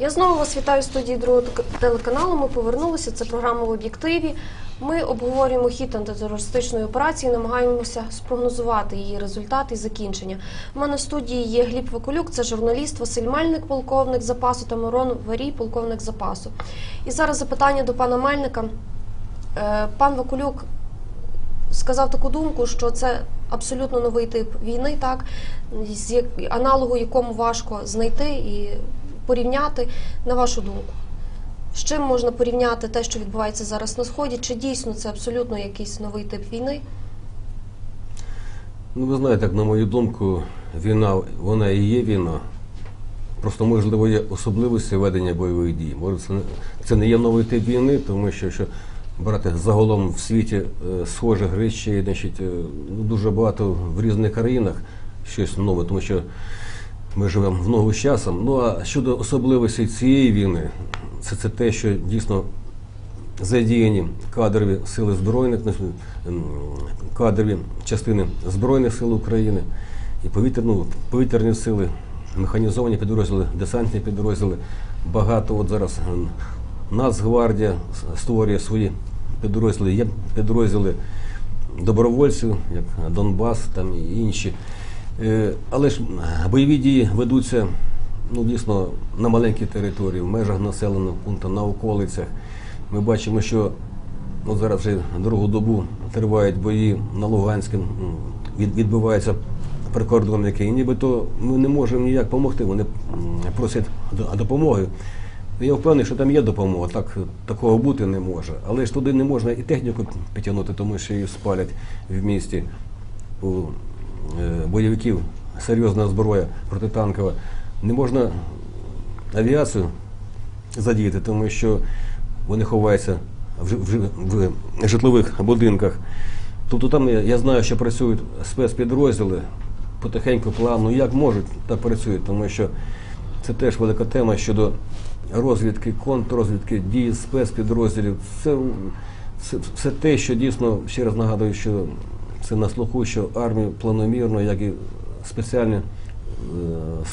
Я знову вас вітаю в студії другого телеканалу. Ми повернулися. Це програма в об'єктиві. Ми обговорюємо хід антитерористичної операції, намагаємося спрогнозувати її результати і закінчення. У мене в студії є Гліб Вакулюк, це журналіст, Василь Мельник, полковник запасу та Мирон Варій, полковник запасу. І зараз запитання до пана Мельника. Е, Пан Вакулюк сказав таку думку, що це абсолютно новий тип війни, так аналогу якому важко знайти і порівняти. На вашу думку, з чим можна порівняти те, що відбувається зараз на сході? Чи дійсно це абсолютно якийсь новий тип війни? Ну, ви знаєте, як на мою думку, війна, вона і є війна. Просто можливо є особливості ведення бойових дій. Може, це не, це не є новий тип війни, тому що якщо брати загалом в світі е, схожих речей, значить, е, ну, дуже багато в різних країнах щось нове, тому що ми живемо в ногу з часом. Ну а щодо особливостей цієї війни, це, це те, що дійсно задіяні кадрові сили збройних ем, кадрові частини збройних сил України і повітря, ну, повітряні сили, механізовані підрозділи, десантні підрозділи. Багато от зараз ем, Нацгвардія створює свої підрозділи. Є підрозділи добровольців, як Донбас там і інші. Е, Але ж бойові дії ведуться ну, дійсно на маленькій території, в межах населеного пункту, на околицях. Ми бачимо, що от зараз вже другу добу тривають бої на Луганському, м, відбуваються прикордонники, і нібито ми не можемо ніяк допомогти. Вони просять допомоги. Я впевнений, що там є допомога, так, такого бути не може. Але ж туди не можна і техніку підтягнути, тому що її спалять в місті бойовиків серйозна зброя протитанкова. Не можна авіацію задіяти, тому що вони ховаються в, житлових будинках. Тобто там я, знаю, що працюють спецпідрозділи потихеньку, плавно, як можуть, так працюють, тому що це теж велика тема щодо розвідки, контррозвідки, дії спецпідрозділів. Це, це все те, що дійсно, ще раз нагадую, що це на слуху, що армію планомірно, як і спеціальні е,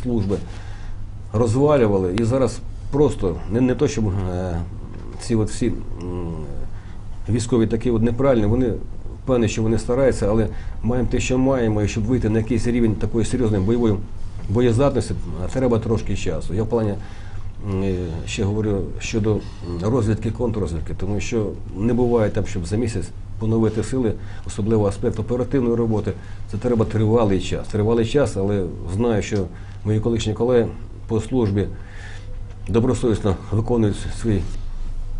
служби розвалювали. І зараз просто не, не то, щоб е, ці от всі м, військові такі от неправильні, вони певні, що вони стараються, але маємо те, що маємо, і щоб вийти на якийсь рівень такої серйозної бойової боєздатності, треба трошки часу. Я в плані е, ще говорю щодо розвідки, контррозвідки, тому що не буває там, щоб за місяць поновити сили, особливо аспект оперативної роботи. Це треба тривалий час. Тривалий час, але знаю, що мої колишні колеги по службі добросовісно виконують свій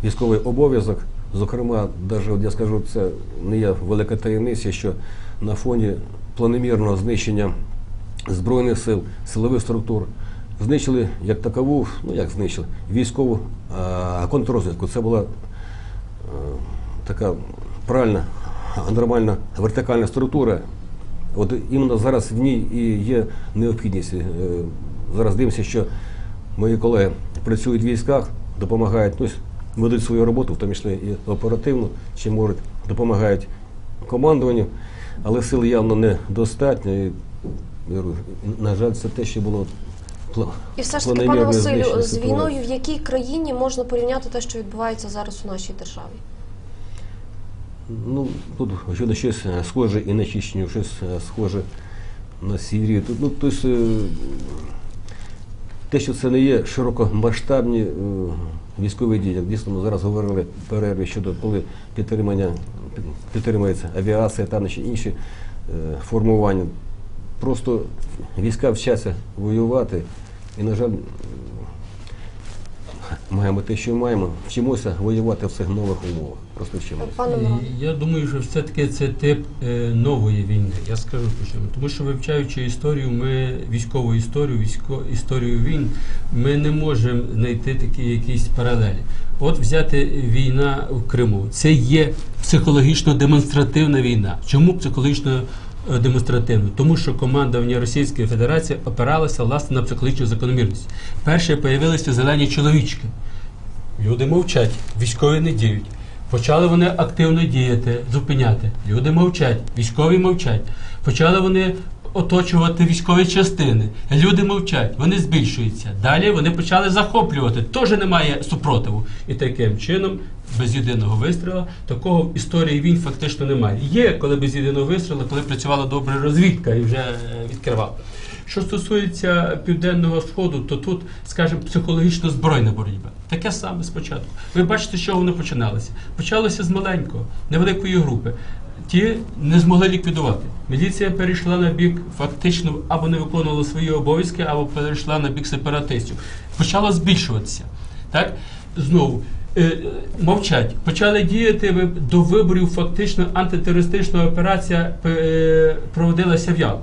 військовий обов'язок. Зокрема, навіть я скажу, це не є велика таємниця, що на фоні планомірного знищення збройних сил, силових структур знищили як такову, ну як знищили, військову а, контррозвідку. Це була е, така правильна, нормальна вертикальна структура. От іменно зараз в ній і є необхідність. Е, Зараз дивимося, що мої колеги працюють в військах, допомагають, ну, ведуть свою роботу, в тому числі і оперативно, чи можуть, допомагають командуванню, але сил явно недостатньо. І, на жаль, це те, що було І все ж таки, пане Василю, з війною в якій країні можна порівняти те, що відбувається зараз у нашій державі? Ну, тут щодо щось е, схоже і на Чечню, щось е, схоже на Сирію. Тут, ну, тобто, е, те, що це не є широкомасштабні військові дії, як дійсно ми зараз говорили в перерві щодо коли підтримання підтримується авіація та інші формування. Просто війська вчаться воювати і, на жаль, маємо те, що маємо, вчимося воювати в цих нових умовах. Просто вчимося. Я думаю, що все-таки це тип е, нової війни. Я скажу чому. Тому що вивчаючи історію, ми військову історію, військо, історію війн, ми не можемо знайти такі якісь паралелі. От взяти війна в Криму. Це є психологічно демонстративна війна. Чому психологічно демонстративно? Тому що командування Російської Федерації опиралося власне на психологічну закономірність. Перше появилися зелені чоловічки. Люди мовчать, військові не діють. Почали вони активно діяти, зупиняти. Люди мовчать, військові мовчать. Почали вони оточувати військові частини. Люди мовчать, вони збільшуються. Далі вони почали захоплювати. Теж немає супротиву. І таким чином, без єдиного вистрілу, такого в історії війн фактично немає. Є, коли без єдиного вистрілу, коли працювала добра розвідка і вже е, відкривав. Що стосується південного сходу, то тут, скажімо, психологічно збройна боротьба. Таке саме спочатку. Ви бачите, чого воно починалося? Почалося з маленького, невеликої групи. Ті не змогли ліквідувати. Міліція перейшла на бік, фактично або не виконувала свої обов'язки, або перейшла на бік сепаратистів. Почало збільшуватися. Так? Знову. е, Мовчать, почали діяти до виборів. Фактично антитерористична операція е, проводилася в Ялу.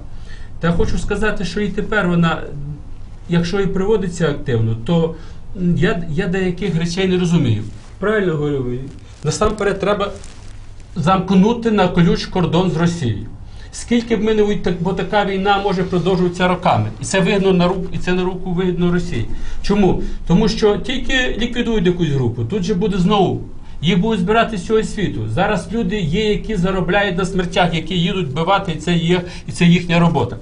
Та хочу сказати, що і тепер вона, якщо і проводиться активно, то я, я деяких речей не розумію. Правильно говорю, насамперед треба замкнути на колюч кордон з Росією. Скільки б ми не уй- так- бо така війна може продовжуватися роками, і це вигідно на руку, і це на руку вигідно Росії. Чому? Тому що тільки ліквідують якусь групу, тут же буде знову. Їх будуть збирати з всього світу. Зараз люди є, які заробляють на смертях, які їдуть вбивати, і це є, і це їхня робота.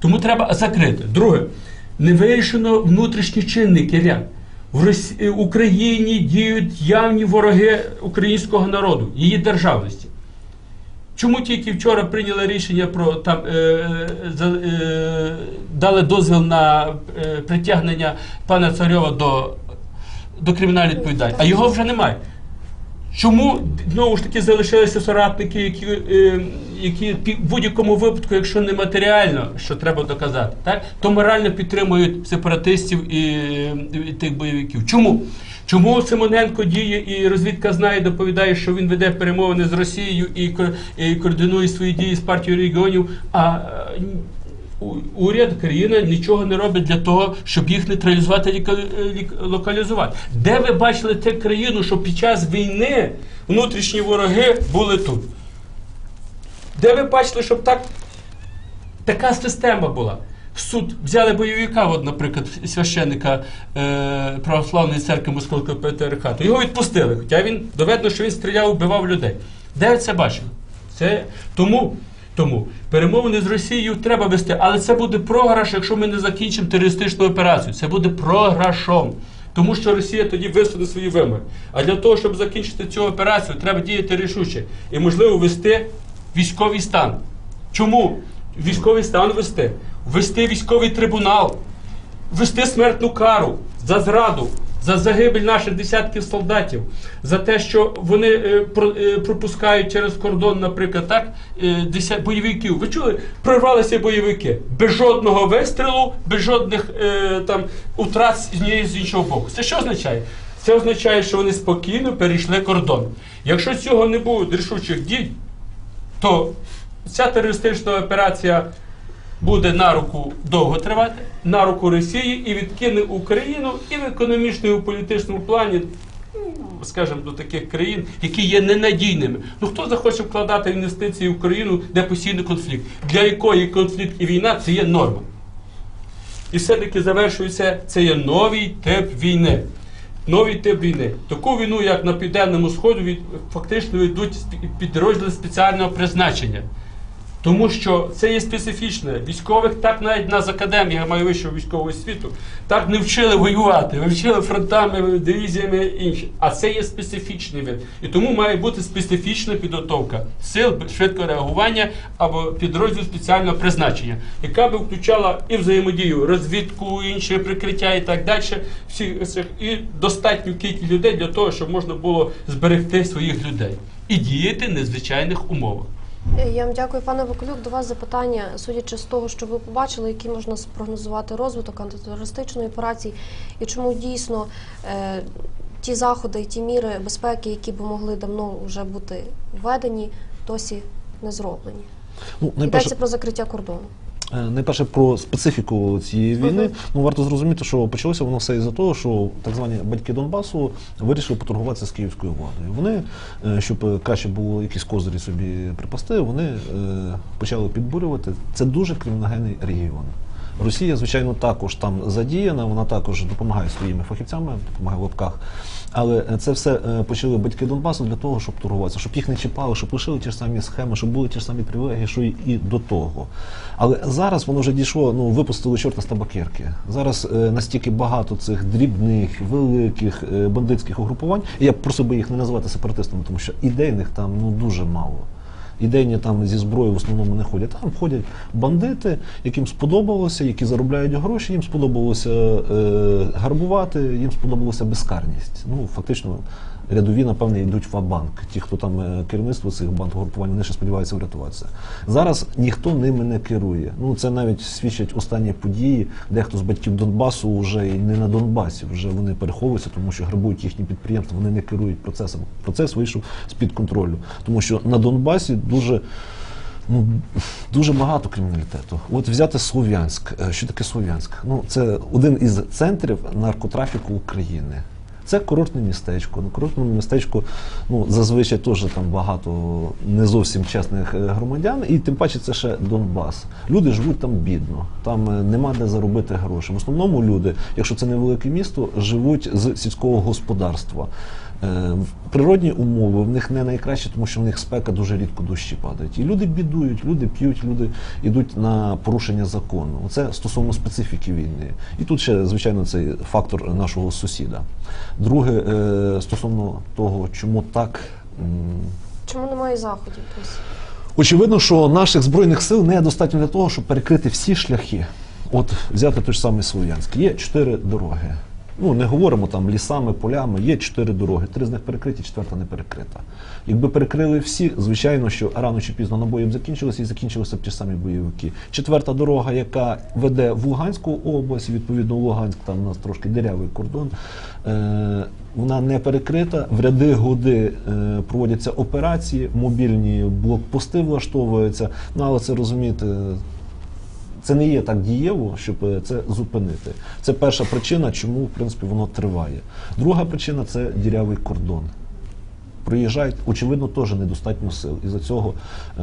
Тому треба закрити. Друге, не вирішено внутрішні чинники ряд. В е, Україні діють явні вороги українського народу, її державності. Чому тільки вчора прийняли рішення про там е, е, е, дали дозвіл на е, притягнення пана Царьова до, до кримінальної відповідальності, а його вже немає. Чому знову ж таки залишилися соратники, які, е, які в будь-якому випадку, якщо не матеріально, що треба доказати, так то морально підтримують сепаратистів і, і тих бойовиків. Чому? Чому Симоненко діє і розвідка знає, доповідає, що він веде перемовини з Росією і, і координує свої дії з партією регіонів? А уряд, країна нічого не робить для того, щоб їх нейтралізувати, ліка- локалізувати. Де ви бачили те країну, що під час війни внутрішні вороги були тут? Де ви бачили, щоб так така система була? В суд взяли бойовика, от, наприклад, священника е, православної церкви Московського патріархату. Його відпустили, хоча він доведено, що він стріляв, вбивав людей. Де ви це бачили? Це тому, тому перемовини з Росією треба вести, але це буде програш, якщо ми не закінчимо терористичну операцію. Це буде програшом. Тому що Росія тоді висуне свої вимоги. А для того, щоб закінчити цю операцію, треба діяти рішуче і, можливо, вести військовий стан. Чому військовий стан вести? Вести військовий трибунал, вести смертну кару за зраду, за загибель наших десятків солдатів, за те, що вони е, е, пропускають через кордон, наприклад, так, е, бойовиків. Ви чули? Прорвалися бойовики без жодного вистрілу, без жодних там утрат з іншого боку. Це що означає? Це означає, що вони спокійно перейшли кордон. Якщо цього не буде рішучих дій, то ця терористична операція буде на руку довго тривати, на руку Росії і відкине Україну і в економічному, і в політичному плані, ну, скажімо, до таких країн, які є ненадійними. Ну хто захоче вкладати інвестиції в країну, де постійний конфлікт, для якої конфлікт і війна це є норма. І все-таки завершується, це є новий тип війни. Новий тип війни. Таку війну, як на Південному Сході, від, фактично ведуть підрозділи спеціального призначення. Тому що це є специфічне. Військових так навіть нас академії, я маю вищого військового освіту, так не вчили воювати, ви вчили фронтами, дивізіями інші. А це є специфічний вид. І тому має бути специфічна підготовка сил швидкого реагування або підрозділ спеціального призначення, яка би включала і взаємодію, розвідку, інші прикриття і так далі. Всі цих і достатню кількість людей для того, щоб можна було зберегти своїх людей і діяти в незвичайних умовах. Е, Я вам дякую, пане Вакулюк. До вас запитання, судячи з того, що ви побачили, який можна спрогнозувати розвиток антитерористичної операції, і чому дійсно е, ті заходи і ті міри безпеки, які б могли давно вже бути введені, досі не зроблені. Ну, найперше, Йдеться про закриття кордону. Е, Найперше про специфіку цієї війни. Ну варто зрозуміти, що почалося воно все із-за того, що так звані батьки Донбасу вирішили поторгуватися з київською владою. Вони, е, щоб краще було якісь козирі собі припасти, вони е, почали підбурювати. Це дуже криміногенний регіон. Росія, звичайно, також там задіяна, вона також допомагає своїми фахівцями, допомагає в лапках. Але це все е, почали батьки Донбасу для того, щоб торгуватися, щоб їх не чіпали, щоб лишили ті ж самі схеми, щоб були ті ж самі привілегії, що і до того. Але зараз воно вже дійшло, ну випустили чорта з табакерки. Зараз е, настільки багато цих дрібних, великих е, бандитських угрупувань. Я просив би їх не називати сепаратистами, тому що ідейних там ну дуже мало. Ідейні там зі зброєю в основному не ходять. Там ходять бандити, яким сподобалося, які заробляють гроші, їм сподобалося е, гарбувати, їм сподобалася безкарність. Ну, фактично, рядові, напевне, йдуть в банк Ті, хто там е, керівництво цих бандгрупувань, вони ще сподіваються врятуватися. Зараз ніхто ними не керує. Ну, це навіть свідчать останні події. Дехто з батьків Донбасу вже і не на Донбасі, вже вони переховуються, тому що грабують їхні підприємства, вони не керують процесом. Процес вийшов з-під контролю. Тому що на Донбасі дуже. Ну, дуже багато криміналітету. От взяти Слов'янськ. Е, Що таке Слов'янськ? Ну, це один із центрів наркотрафіку України. Це курортне містечко. На курортному містечку ну, зазвичай теж там багато не зовсім чесних е, громадян, і тим паче це ще Донбас. Люди живуть там бідно, там е, нема де заробити гроші. В основному люди, якщо це невелике місто, живуть з сільського господарства. Е, Природні умови в них не найкращі, тому що в них спека дуже рідко дощі падають. І люди бідують, люди п'ють, люди йдуть на порушення закону. Це стосовно специфіки війни. І тут ще, звичайно, цей фактор нашого сусіда. Друге, е, стосовно того, чому так. Чому немає заходів? Очевидно, що наших збройних сил недостатньо для того, щоб перекрити всі шляхи. От взяти той ж самий Слов'янськ. Є чотири дороги. Ну, не говоримо там лісами, полями, є чотири дороги. Три з них перекриті, четверта не перекрита. Якби перекрили всі, звичайно, що рано чи пізно набої б закінчилися і закінчилися б ті самі бойовики. Четверта дорога, яка веде в Луганську область, відповідно, Луганськ, там у нас трошки дирявий кордон. Е, вона не перекрита. В ряди годи е, проводяться операції, мобільні блокпости влаштовуються. Ну але це розумієте. Це не є так дієво, щоб е, це зупинити. Це перша причина, чому в принципі воно триває. Друга причина це дірявий кордон. Приїжджають, очевидно, теж недостатньо сил. І за цього е,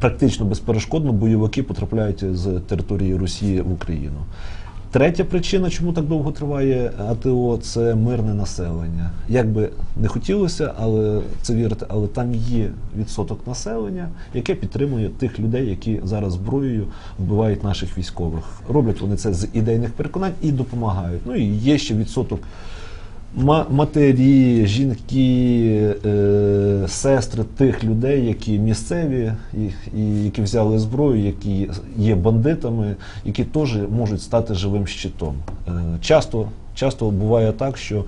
практично безперешкодно бойовики потрапляють з території Росії в Україну. Третя причина, чому так довго триває АТО, це мирне населення. Як би не хотілося, але це вірити, але там є відсоток населення, яке підтримує тих людей, які зараз зброєю вбивають наших військових. Роблять вони це з ідейних переконань і допомагають. Ну і є ще відсоток матері, жінки, е, сестри тих людей, які місцеві, і, і які взяли зброю, які є бандитами, які теж можуть стати живим щитом. Е, часто, часто буває так, що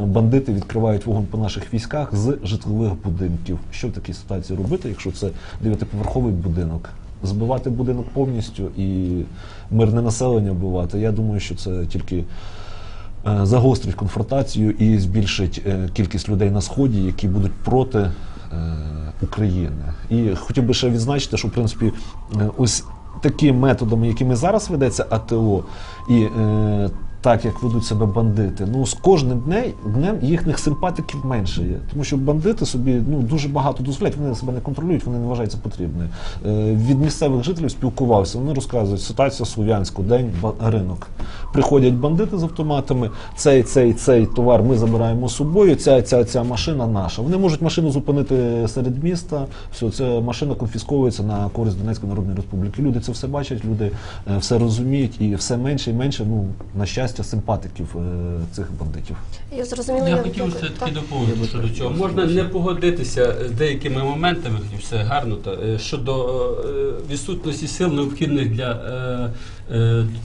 бандити відкривають вогонь по наших військах з житлових будинків. Що в такій ситуації робити, якщо це дев'ятиповерховий будинок? Збивати будинок повністю і мирне населення вбивати. Я думаю, що це тільки загострить конфронтацію і збільшить е, кількість людей на сході, які будуть проти е, України. І хотів би ще відзначити, що в принципі е, ось такими методами, якими зараз ведеться АТО, і е, так як ведуть себе бандити, ну з кожним днем, їхніх симпатиків менше є. Тому що бандити собі ну дуже багато дозволяють, вони себе не контролюють, вони не вважають це потрібним. Е, від місцевих жителів спілкувався. Вони розказують ситуація Слов'янську, день ринок. Приходять бандити з автоматами, цей, цей, цей товар ми забираємо з собою, ця, ця, ця машина наша. Вони можуть машину зупинити серед міста, все, ця машина конфісковується на користь Донецької Народної Республіки. Люди це все бачать, люди е, все розуміють, і все менше і менше, ну, на щастя, симпатиків е, цих бандитів. Я зрозуміла. Я хотів все таки доповнити щодо цього. Можна не погодитися з деякими моментами, і все гарно та е, щодо е, відсутності сил необхідних для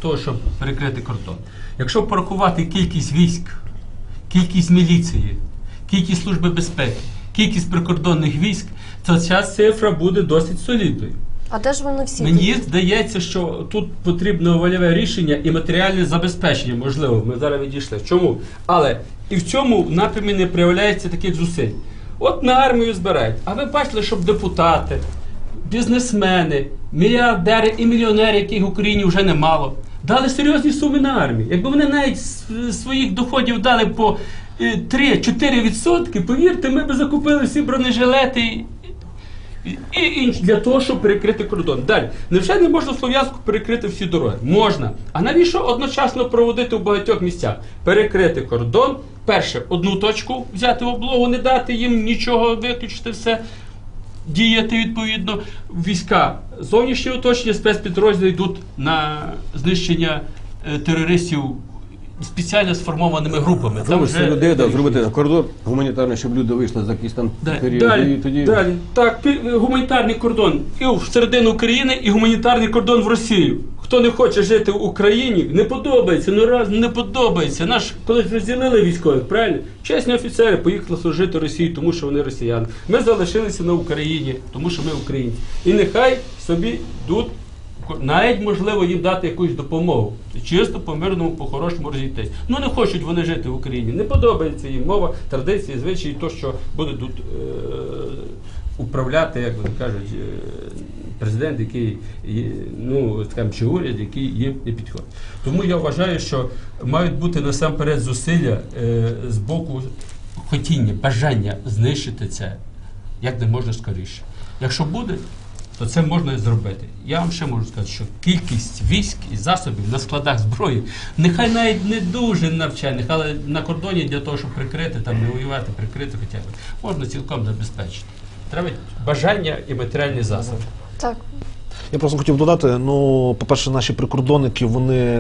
того, щоб перекрити кордон. Якщо порахувати кількість військ, кількість міліції, кількість служби безпеки, кількість прикордонних військ, то ця цифра буде досить солідною. А де ж вони всі? Мені здається, що тут потрібно вольове рішення і матеріальне забезпечення. Можливо, ми зараз відійшли. Чому? Але і в цьому напрямі не проявляється таких зусиль. От на армію збирають. А ви бачили, щоб депутати, бізнесмени, мільярдери і мільйонери, яких в Україні вже немало, дали серйозні суми на армію. Якби вони навіть своїх доходів дали по е, 3-4 відсотки, повірте, ми б закупили всі бронежилети І, для того, щоб перекрити кордон. Далі. Невже не можна в Слов'янську перекрити всі дороги? Можна. А навіщо одночасно проводити в багатьох місцях? Перекрити кордон. Перше, одну точку взяти в облогу, не дати їм нічого, виключити все. Діяти відповідно. Війська зовнішнє оточення, спецпідрозділи йдуть на знищення е, терористів спеціально сформованими групами. Там Зробити вже людей, да, зробити кордон гуманітарний, щоб люди вийшли за якісь там Да, періоди. Далі, і тоді далі. Так, пі- гуманітарний кордон і в середину України, і гуманітарний кордон в Росію. Хто не хоче жити в Україні, не подобається, ну раз не подобається. Наш колись розділили військових, правильно? Чесні офіцери поїхали служити Росії, тому що вони росіяни. Ми залишилися на Україні, тому що ми українці. І нехай собі йдуть. Навіть можливо їм дати якусь допомогу. Чисто по мирному, по хорошому розійтись. Ну не хочуть вони жити в Україні. Не подобається їм мова, традиції, звичаї, то, що буде тут е- управляти, як вони кажуть, е- президент, який є, ну скажімо, чи уряд, який їм не підходить. Тому я вважаю, що мають бути насамперед зусилля е- з боку хотіння, бажання знищити це як не можна скоріше. Якщо буде, то це можна і зробити. Я вам ще можу сказати, що кількість військ і засобів на складах зброї, нехай навіть не дуже навчальних, але на кордоні для того, щоб прикрити, там не воювати, прикрити хоча б, можна цілком забезпечити. Треба бажання і матеріальні засоби. Так. Я просто хотів додати: ну, по-перше, наші прикордонники, вони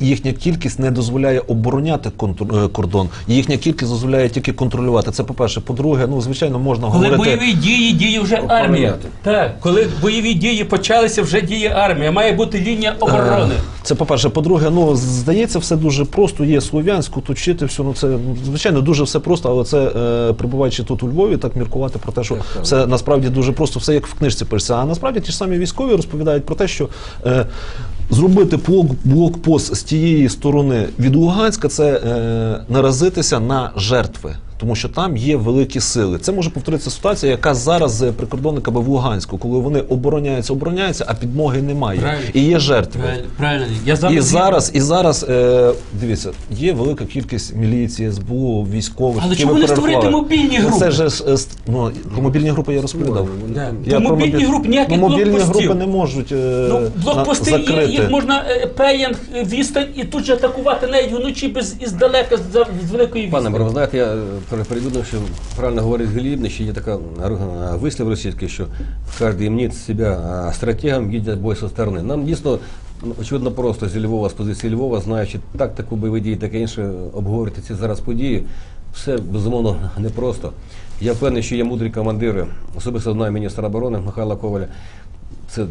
їхня кількість не дозволяє обороняти е, кордон. Їхня кількість дозволяє тільки контролювати. Це по-перше. По-друге, ну звичайно, можна Коли говорити. бойові дії, діє вже армія. Так, коли бойові дії почалися, вже діє армія. Має бути лінія оборони. Е, Це по-перше. По-друге, ну здається, все дуже просто. Є слов'янську, тут вчити все. Ну це ну, звичайно дуже все просто, але це е, прибуваючи тут у Львові, так міркувати про те, що все насправді дуже просто, все як в книжці пишеться. А насправді ті ж самі військові розповідають про те, що е, зробити блок, блокпост з тієї сторони від Луганська, це е, наразитися на жертви. Тому що там є великі сили. Це може повторитися ситуація, яка зараз з прикордонниками в Луганську, коли вони обороняються, обороняються, а підмоги немає. Правильно. І є жертви. Правильно, правильно. Я зараз І зараз, і зараз е, дивіться, є велика кількість міліції, СБУ, військових. Але чому не створити мобільні Ну, групи? Це ж, е, ну, про мобільні групи я розповідав. Да. Я Про про мобільні мобіль- групи ніяких ну, мобільні блокпостів. групи не можуть е, Ну, на- блокпости є, закрити. їх можна е, пеянг, е, відстань і тут же атакувати навіть вночі без іздалека з, з великої Пане відстані. Бро, знаєте, я е, пере- що правильно говорить Глібний, що є така е, вислів російський, що кожен мнить себе стратегом, їде бой со сторони. Нам дійсно, ну, очевидно, просто зі Львова, з позиції Львова, знаючи тактику бойових дій, таке інше, обговорити ці зараз події, все безумовно непросто. Я впевнений, що є мудрі командири, особисто знаю міністра оборони Михайла Коваля. Це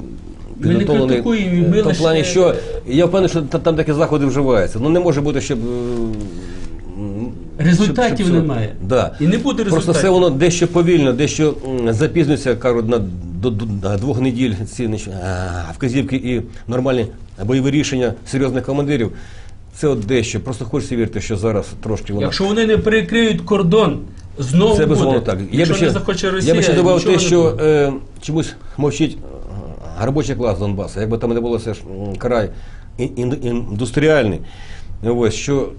критикуємо, ми в тому плані, що я впевнений, що там такі заходи вживаються. Ну не може бути, щоб. Результатів щоб- щоб- немає. Да. І не буде результатів. Просто все воно дещо повільно, дещо м, запізнюється, кажуть, на до, до- до двох неділь ці значить, а, вказівки і нормальні бойові рішення серйозних командирів. Це от дещо. Просто хочеться вірити, що зараз трошки воно. Якщо вони не перекриють кордон, знову Це буде. так. Я Якщо би ще, не захоче Росія, я би ще додав те, що е, чомусь мовчить е, робочий клас Донбасу. Якби там не було все ж край ін- ін- індустріальний. Ось, що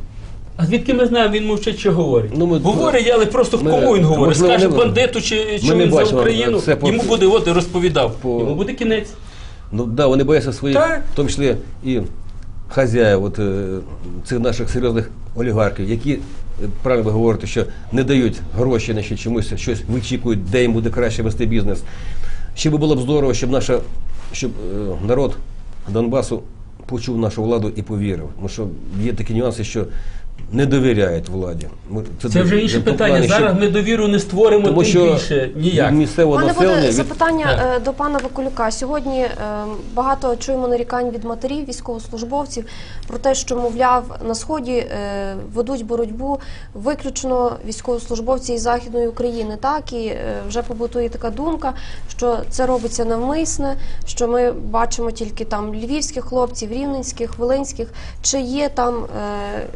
А звідки ми знаємо, він мовчить чи говорить? Ну, ми- говорить, але просто ми- кому він говорить? можливо, Скаже не- бандиту чи не він за бачимо, Україну, це по- йому буде от і розповідав. по- Йому буде кінець. Ну да, вони бояться своїх, Так. в тому числі і хазяїв от, е, цих наших серйозних олігархів, які, е, правильно ви говорите, що не дають гроші, значить, чомусь щось вичікують, де їм буде краще вести бізнес. Ще би було б здорово, щоб наша, щоб е, народ Донбасу почув нашу владу і повірив. Тому що є такі нюанси, що не довіряють владі. Ми- Це вже інше питання. плані, Зараз ми довіру не створимо тому тим що більше ніяк. від місцевого Пане населення від- запитання Так. е, до пана Вакулюка. Сьогодні е, багато чуємо нарікань від матерів, військовослужбовців про те, що мовляв на сході е, ведуть боротьбу виключно військовослужбовці із західної України. Так і е, вже побутує така думка, що це робиться навмисне, що ми бачимо тільки там львівських хлопців, рівненських, волинських. Чи є там е,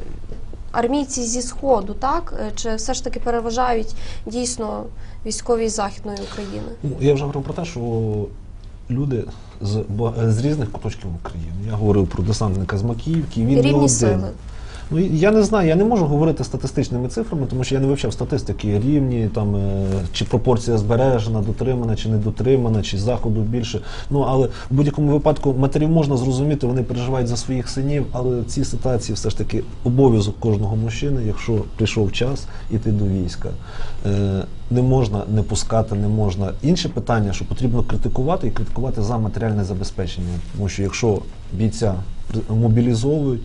армійці зі сходу, так Е, чи все ж таки переважають дійсно військові з західної України? Ну, я вже говорив про те, що люди з, з різних куточків України. Я говорив про десантника з Макіївки. Він не один. сили. Ну я не знаю, я не можу говорити статистичними цифрами, тому що я не вивчав статистики рівні, там е, чи пропорція збережена, дотримана чи не дотримана, чи заходу більше. Ну але в будь-якому випадку матерів можна зрозуміти, вони переживають за своїх синів, але в цій ситуації все ж таки обов'язок кожного мужчини, якщо прийшов час іти до війська. Е, не можна не пускати, не можна. Інше питання, що потрібно критикувати і критикувати за матеріальне забезпечення. Тому що якщо бійця мобілізовують,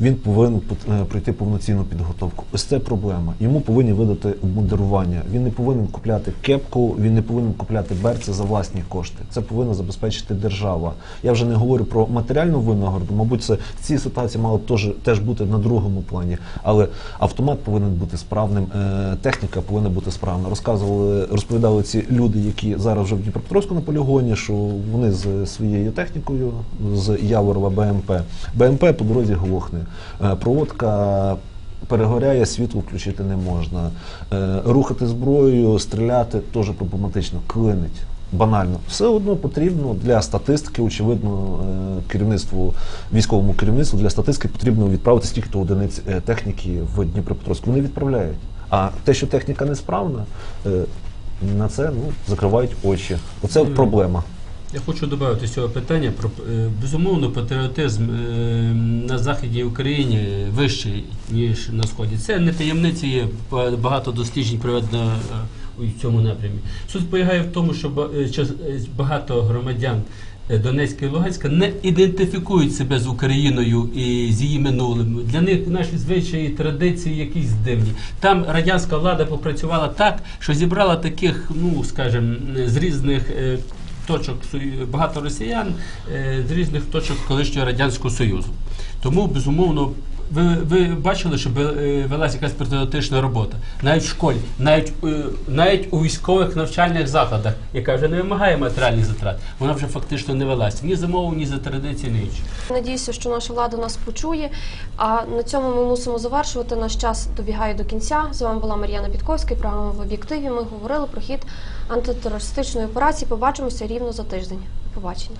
він повинен е, пройти повноцінну підготовку. Ось це проблема. Йому повинні видати обмундирування. Він не повинен купляти кепку, він не повинен купляти берці за власні кошти. Це повинна забезпечити держава. Я вже не говорю про матеріальну винагороду. Мабуть, це в цій ситуації мало б теж, теж бути на другому плані. Але автомат повинен бути справним, е, техніка повинна бути справна. Розказували, розповідали ці люди, які зараз вже в Дніпропетровську на полігоні, що вони з своєю технікою з Яворова БМП. БМП по дорозі глохне. Е, Проводка перегоряє, світло включити не можна. Е, Рухати зброєю, стріляти теж проблематично, клинить. Банально, все одно потрібно для статистики, очевидно, е, керівництву, військовому керівництву для статистики потрібно відправити стільки-то одиниць е, техніки в Дніпропетровську. Вони відправляють. А те, що техніка несправна, на це ну, закривають очі. Оце Мгм. проблема. Я хочу додати цього питання про е, безумовно патріотизм е, на західній Україні вищий ніж на сході. Це не таємниці, є багато досліджень проведено е, у цьому напрямі. Суть полягає в тому, що багато громадян. Донецька і Луганська не ідентифікують себе з Україною і з її минулим. Для них наші звичаї, традиції якісь дивні. Там радянська влада попрацювала так, що зібрала таких, ну скажімо, з різних точок багато росіян е, з різних точок колишнього радянського союзу. Тому безумовно. Ви, ви бачили, що е, велася якась патріотична робота навіть в школі, навіть е, навіть у військових навчальних закладах, яка вже не вимагає матеріальних затрат, вона вже фактично не велася ні за мову, ні за традиції, ні інше. Надіюся, що наша влада нас почує. А на цьому ми мусимо завершувати. Наш час добігає до кінця. З вами була Мар'яна Підковська. і Програма в об'єктиві. Ми говорили про хід антитерористичної операції. Побачимося рівно за тиждень. До побачення.